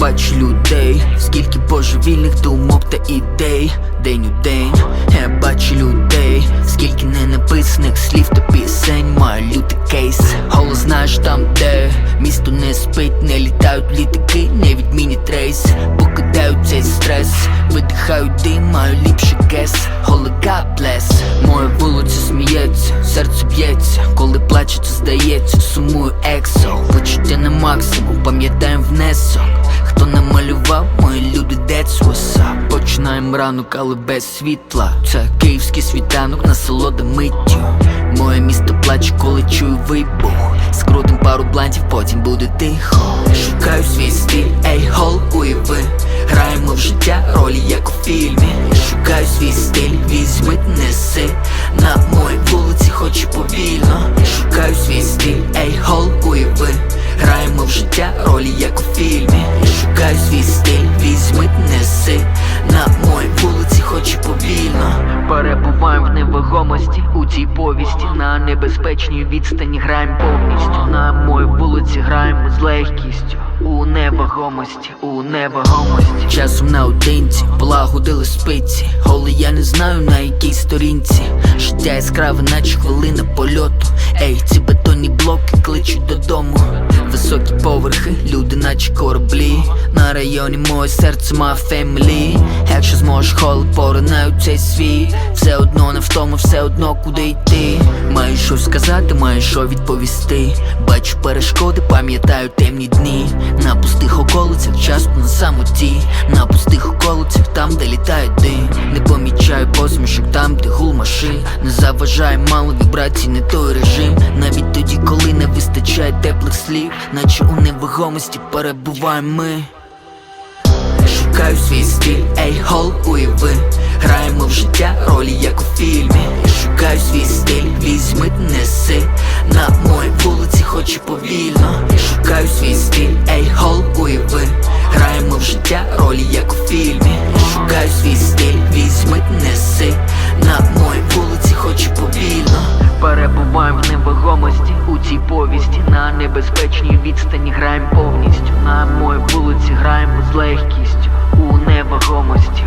бачу людей, скільки божевільних думок та ідей, день у день, я бачу людей, скільки ненаписаних слів та пісень, маю лютий кейс, голос знаєш там, де місто не спить, не літають літаки, не відмінять рейс, покидають цей стрес, видихають дим, маю ліпший кес, God bless. Моя вулиця сміється, серце б'ється, коли плаче, то здається, сумую ексо, почуття на максимум, пам'ятаєм внесок. Хто намалював, мої люди that's what's up Починаємо ранок, але без світла. Це київський світанок, насолода миттю. Моє місто плаче, коли чую вибух. Скрутим пару блантів, потім буде тихо. Шукаю свій стиль, ей, гол, уяви. Граємо в життя ролі, як у фільмі. Шукаю свій стиль, візьми, неси. Перебуваємо в невагомості у цій повісті. На небезпечній відстані граємо повністю. На моїй вулиці граємо з легкістю. У невагомості, у невагомості. Часом наодинці, полагодили спиці. Голий я не знаю на якій сторінці. Життя яскраве, наче хвилина польоту. Ей, ці бетонні блоки кличуть додому. Високі поверхи, люди, наче кораблі. На районі моє серце має фемілі Якщо зможеш холод, поринаю цей світ. Все одно не втому, все одно куди йти. Маю що сказати, маю що відповісти. Бачу перешкоди, пам'ятаю темні дні. На пустих околицях, часто на самоті. На пустих околицях, там, де літає дим Не помічаю посмішок там, де гул машин. Не заважає мало вібрацій, не той режим. Навіть тоді, коли не вистачає теплих слів. Наче у невагомості перебуваємо ми Шукаю свій стиль, ей, гол, уяви. Граємо в життя ролі, як у фільмі. Шукаю свій стиль, візьми, неси. На моїй вулиці, хоч і повільно. Шукаю свій стиль, ей, гол, уяви. Граємо в життя ролі, як у фільмі. Шукаю свій стиль, візьми, неси. На моїй вулиці, хоч повільно. Перебуваємо в невагомості у цій повісті. На небезпечній відстані граємо повністю. На моїй вулиці граємо з легкістю невагомості